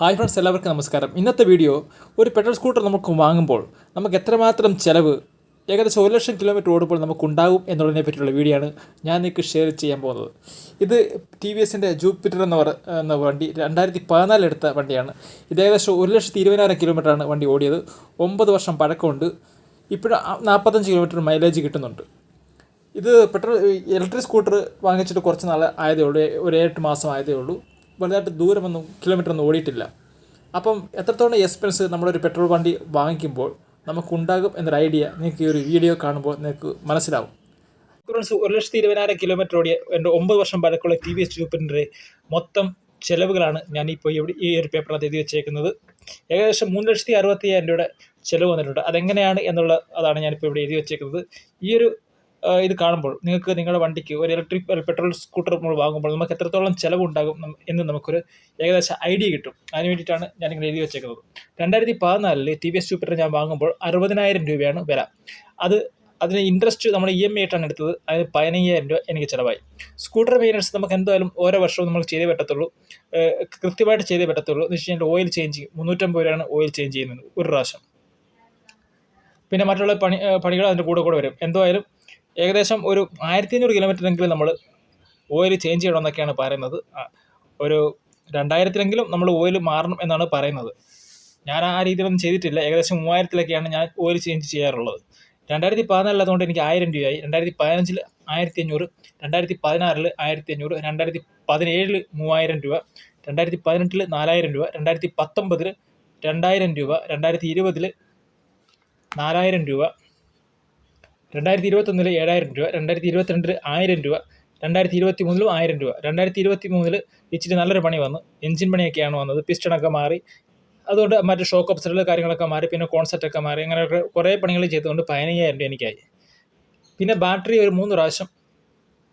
Hi friends എല്ലാവർക്കും നമസ്കാരം. ഇന്നത്തെ വീഡിയോ ഒരു പെട്രോൾ സ്കൂട്ടർ നമുക്ക് വാങ്ങുമ്പോൾ നമുക്ക് എത്രമാത്രം ചിലവ് ഏകദേശം ഒരു ലക്ഷം കിലോമീറ്റർ ഓടുമ്പോൾ നമുക്കുണ്ടാകും എന്നുള്ളതിനെ പറ്റിയുള്ള വീഡിയോ ആണ് ഞാൻ നിങ്ങൾക്ക് ഷെയർ ചെയ്യാൻ പോകുന്നത്. ഇത് ടി വി എസിന്റെ ജൂപ്പിറ്റർ എന്ന വണ്ടി രണ്ടായിരത്തി പതിനാലിൽ എടുത്ത വണ്ടിയാണ്. ഇത് ഏകദേശം ഒരു ലക്ഷത്തി ഇരുപതിനായിരം കിലോമീറ്ററാണ് വണ്ടി ഓടിയത്. ഒമ്പത് വർഷം പഴക്കമുണ്ട്. ഇപ്പോഴും നാൽപ്പത്തഞ്ച് കിലോമീറ്റർ മൈലേജ് കിട്ടുന്നുണ്ട്. ഇത് പെട്രോൾ ഇലക്ട്രിക് സ്കൂട്ടർ വാങ്ങിച്ചിട്ട് കുറച്ച് നാൾ ആയതേ ഉള്ളൂ ഒരു ഏഴെട്ട് മാസം ആയതേ ഉള്ളൂ. വലുതായിട്ട് ദൂരമൊന്നും കിലോമീറ്റർ ഒന്നും ഓടിയിട്ടില്ല. അപ്പം എത്രത്തോളം എക്സ്പെൻസ് നമ്മളൊരു പെട്രോൾ വണ്ടി വാങ്ങിക്കുമ്പോൾ നമുക്കുണ്ടാകും എന്നൊരു ഐഡിയ നിങ്ങൾക്ക് ഈ ഒരു വീഡിയോ കാണുമ്പോൾ നിങ്ങൾക്ക് മനസ്സിലാവും. ഒരു ലക്ഷത്തി ഇരുപതിനായിരം കിലോമീറ്റർ ഓടിയ എന്റെ ഒമ്പത് വർഷം പഴക്കമുള്ള ടി വി എസ് ജൂപ്പറിന്റെ മൊത്തം ചിലവുകളാണ് ഞാൻ ഇവിടെ ഈ ഒരു പേപ്പറിനകത്ത് എഴുതി വെച്ചേക്കുന്നത്. ഏകദേശം മൂന്ന് ലക്ഷത്തി അറുപത്തി അയ്യായിരം രൂപയുടെ ചിലവ് വന്നിട്ടുണ്ട്. അതെങ്ങനെയാണ് എന്നുള്ള അതാണ് ഞാനിപ്പോൾ ഇവിടെ എഴുതി വെച്ചേക്കുന്നത്. ഈ ഒരു ഇത് കാണുമ്പോൾ നിങ്ങൾക്ക് നിങ്ങളുടെ വണ്ടിക്ക് ഒരു ഇലക്ട്രിക് പെട്രോൾ സ്കൂട്ടർ നമ്മൾ വാങ്ങുമ്പോൾ നമുക്ക് എത്രത്തോളം ചിലവുണ്ടാകും എന്ന് നമുക്കൊരു ഏകദേശം ഐഡിയ കിട്ടും. അതിന് വേണ്ടിയിട്ടാണ് ഞാൻ നിങ്ങൾ എഴുതി വെച്ചേക്കുന്നത്. രണ്ടായിരത്തി പതിനാലിൽ ടി വി എസ് ജൂപ്പിറ്റർ ഞാൻ വാങ്ങുമ്പോൾ അറുപതിനായിരം രൂപയാണ് വില. അത് അതിന് ഇൻട്രസ്റ്റ് നമ്മൾ ഇ എം ഐ ആയിട്ടാണ് എടുത്തത്. അതിന് പതിനയ്യായിരം രൂപ എനിക്ക് ചിലവായി. സ്കൂട്ടർ മെയിന്റനൻസ് നമുക്ക് എന്തായാലും ഓരോ വർഷവും നമ്മൾ ചെയ്തേ പറ്റത്തുള്ളൂ. കൃത്യമായിട്ട് ചെയ്തേ പറ്റത്തുള്ളൂ. എന്ന് വെച്ച് കഴിഞ്ഞാൽ ഓയിൽ ചേഞ്ച് മുന്നൂറ്റമ്പത് രൂപയാണ് ഓയിൽ ചേഞ്ച് ചെയ്യുന്നത് ഒരു പ്രാവശ്യം. പിന്നെ മറ്റുള്ള പണി പണികൾ അതിന്റെ കൂടെ കൂടെ വരും. എന്തായാലും ഏകദേശം ഒരു ആയിരത്തി അഞ്ഞൂറ് കിലോമീറ്ററെങ്കിലും നമ്മൾ ഓയിൽ ചേഞ്ച് ചെയ്യണമെന്നൊക്കെയാണ് പറയുന്നത്. ഒരു രണ്ടായിരത്തിലെങ്കിലും നമ്മൾ ഓയിൽ മാറണം എന്നാണ് പറയുന്നത്. ഞാൻ ആ രീതിയിലൊന്നും ചെയ്തിട്ടില്ല. ഏകദേശം മൂവായിരത്തിലൊക്കെയാണ് ഞാൻ ഓയിൽ ചേഞ്ച് ചെയ്യാറുള്ളത്. രണ്ടായിരത്തി പതിനാലിലതുകൊണ്ട് എനിക്ക് ആയിരം രൂപയായി. രണ്ടായിരത്തി പതിനഞ്ചിൽ ആയിരത്തി അഞ്ഞൂറ് രണ്ടായിരത്തി പതിനാറിൽ ആയിരത്തി അഞ്ഞൂറ് രണ്ടായിരത്തി പതിനേഴിൽ മൂവായിരം രൂപ രണ്ടായിരത്തി പതിനെട്ടിൽ നാലായിരം രൂപ രണ്ടായിരത്തി പത്തൊമ്പതിൽ രണ്ടായിരം രൂപ രണ്ടായിരത്തി ഇരുപതിൽ നാലായിരം രൂപ രണ്ടായിരത്തി ഇരുപത്തൊന്നിൽ ഏഴായിരം രൂപ രണ്ടായിരത്തി ഇരുപത്തിരണ്ടിൽ ആയിരം രൂപ രണ്ടായിരത്തി ഇരുപത്തി മൂന്നിലും ആയിരം രൂപ രണ്ടായിരത്തി ഇരുപത്തി മൂന്നിൽ ഇച്ചിരി നല്ലൊരു പണി വന്നു. എഞ്ചിൻ പണിയൊക്കെയാണ് വന്നത്. പിസ്റ്റണൊക്കെ മാറി. അതുകൊണ്ട് മറ്റു ഷോക്ക് ഓപ്സറുകൾ കാര്യങ്ങളൊക്കെ മാറി പിന്നെ കോൺസെപ്റ്റൊക്കെ മാറി അങ്ങനെയൊക്കെ കുറേ പണികൾ ചെയ്തുകൊണ്ട് പതിനയ്യായിരം രൂപ എനിക്കായി. പിന്നെ ബാറ്ററി ഒരു മൂന്ന് പ്രാവശ്യം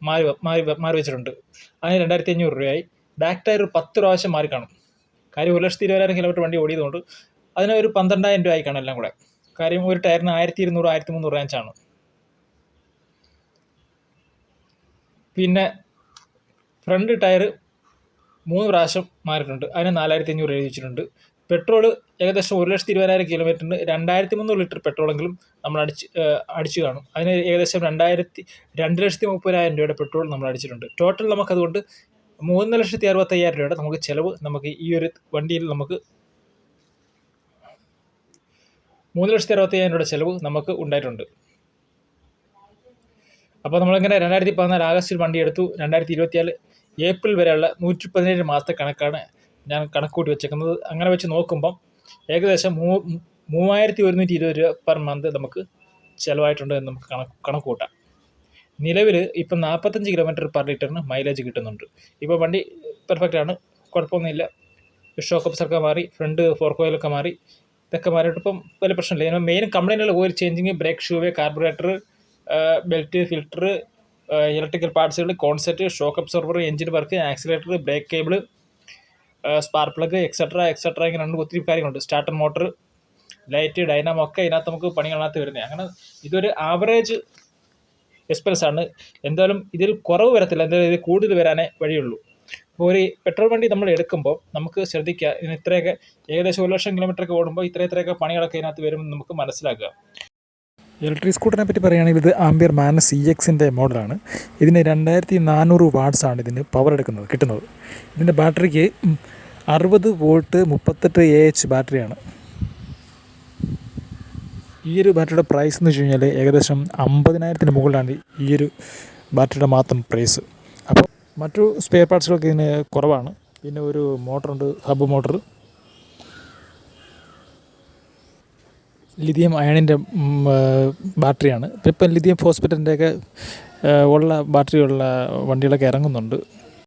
മാറി മാറി മാറി വെച്ചിട്ടുണ്ട്. അതിന് രണ്ടായിരത്തി അഞ്ഞൂറ് രൂപയായി. ബാക്ക് ടയർ പത്ത് പ്രാവശ്യം മാറി കാണും. കാര്യം ഒരു ലക്ഷത്തി ഇരുപതിനായിരം കിലോമീറ്റർ വണ്ടി ഓടിയതുകൊണ്ട് അതിന് ഒരു പന്ത്രണ്ടായിരം രൂപ ആയി എല്ലാം കൂടെ. കാര്യം ഒരു ടയറിന് ആയിരത്തി ഇരുന്നൂറ് ആയിരത്തി മുന്നൂറ് റേഞ്ചാണ് പിന്നെ ഫ്രണ്ട് ടയർ മൂന്ന് പ്രാവശ്യം മാറിയിട്ടുണ്ട്. അതിന് നാലായിരത്തി അഞ്ഞൂറ് എഴുതി വെച്ചിട്ടുണ്ട്. പെട്രോൾ ഏകദേശം ഒരു ലക്ഷത്തി ഇരുപതിനായിരം കിലോമീറ്ററിന് രണ്ടായിരത്തി മുന്നൂറ് ലിറ്റർ പെട്രോളെങ്കിലും നമ്മൾ അടിച്ച് അടിച്ചു കാണും. അതിന് ഏകദേശം രണ്ടായിരത്തി രണ്ട് ലക്ഷത്തി മുപ്പതിനായിരം രൂപയുടെ പെട്രോൾ നമ്മൾ അടിച്ചിട്ടുണ്ട്. ടോട്ടൽ നമുക്കതുകൊണ്ട് മൂന്ന് ലക്ഷത്തി അറുപത്തയ്യായിരം രൂപയുടെ നമുക്ക് ചിലവ് നമുക്ക് ഈ ഒരു വണ്ടിയിൽ നമുക്ക് മൂന്ന് ലക്ഷത്തി അറുപത്തയ്യായിരം രൂപയുടെ ചിലവ് നമുക്ക് ഉണ്ടായിട്ടുണ്ട്. അപ്പോൾ നമ്മളിങ്ങനെ രണ്ടായിരത്തി പതിനാല് ആഗസ്റ്റിൽ വണ്ടി എടുത്തു രണ്ടായിരത്തി ഇരുപത്തിയാൽ ഏപ്രിൽ വരെയുള്ള നൂറ്റി പതിനേഴ് മാസത്തെ കണക്കാണ് ഞാൻ കണക്കൂട്ടി വെച്ചേക്കുന്നത്. അങ്ങനെ വെച്ച് നോക്കുമ്പം ഏകദേശം മൂ മൂവായിരത്തി ഒരുന്നൂറ്റി ഇരുപത് രൂപ പെർ മന്ത് നമുക്ക് ചിലവായിട്ടുണ്ട് എന്ന് നമുക്ക് കണക്ക് കണക്ക് നിലവിൽ ഇപ്പം നാൽപ്പത്തഞ്ച് കിലോമീറ്റർ പെർ ലിറ്ററിന് മൈലേജ് കിട്ടുന്നുണ്ട്. ഇപ്പോൾ വണ്ടി പെർഫെക്റ്റ് ആണ്. കുഴപ്പമൊന്നുമില്ല. ഷോക്ക് ഒക്കെ മാറി ഫ്രണ്ട് ഫോർക്ക് ഓയിലൊക്കെ മാറി ഇതൊക്കെ മാറിയിട്ട് ഇപ്പം വലിയ പ്രശ്നമില്ല. മെയിൻ കംപ്ലൈന്റുകൾ ഓയിൽ ചേഞ്ചിങ് ബ്രേക്ക് ഷൂവേ കാർബറേറ്റർ ബെൽറ്റ് ഫിൽറ്റർ ഇലക്ട്രിക്കൽ പാർട്സുകൾ concept shock absorber engine work accelerator brake cable spark plug etcetera etcetera ഇങ്ങനെ രണ്ട് ഒത്തിരി കാര്യങ്ങളുണ്ട്. സ്റ്റാർട്ടർ മോട്ടർ ലൈറ്റ് ഡൈനാമോ ഒക്കെ ഇതിനകത്ത് നമുക്ക് പണികളകത്ത് വരുന്നത്. അങ്ങനെ ഇതൊരു ആവറേജ് എക്സ്പെൻസ് ആണ്. എന്തായാലും ഇതിൽ കുറവ് വരത്തില്ല. എന്തായാലും ഇത് കൂടുതൽ വരാനേ വഴിയുള്ളൂ. അപ്പോൾ ഒരു പെട്രോൾ വണ്ടി നമ്മൾ എടുക്കുമ്പോൾ നമുക്ക് ശ്രദ്ധിക്കുക ഇതിന് ഇത്രയൊക്കെ ഏകദേശം ഒരു ലക്ഷം കിലോമീറ്ററൊക്കെ ഓടുമ്പോൾ ഇത്ര ഇത്രയൊക്കെ പണികളൊക്കെ ഇതിനകത്ത് വരുമെന്ന് നമുക്ക് മനസ്സിലാക്കുക. ഇലക്ട്രിക് സ്കൂട്ടറിനെ പറ്റി പറയുകയാണെങ്കിൽ ഇത് ആംബിയർ മാനസ് സി എക്സിന്റെ മോഡലാണ്. ഇതിന് രണ്ടായിരത്തി നാനൂറ് ആണ് ഇതിന് പവർ എടുക്കുന്നത് കിട്ടുന്നത്. ഇതിന്റെ ബാറ്ററിക്ക് അറുപത് വോൾട്ട് മുപ്പത്തെട്ട് എ എച്ച് ബാറ്ററിയാണ്. ഈ ഒരു ബാറ്ററിയുടെ പ്രൈസ് എന്ന് വെച്ച് കഴിഞ്ഞാൽ ഏകദേശം അമ്പതിനായിരത്തിന് മുകളിലാണ് ഈ ഒരു ബാറ്ററിയുടെ മാത്രം പ്രൈസ് അപ്പോൾ മറ്റു സ്പെയർ പാർട്സുകളൊക്കെ ഇതിന് കുറവാണ്. പിന്നെ ഒരു മോട്ടറുണ്ട് ഹബ് മോട്ടർ ലിഥിയം അയണിന്റെ ബാറ്ററിയാണ് ഇപ്പം ലിഥിയം ഫോസ്ഫേറ്റിന്റെയൊക്കെ ഉള്ള ബാറ്ററിയുള്ള വണ്ടികളൊക്കെ ഇറങ്ങുന്നുണ്ട്.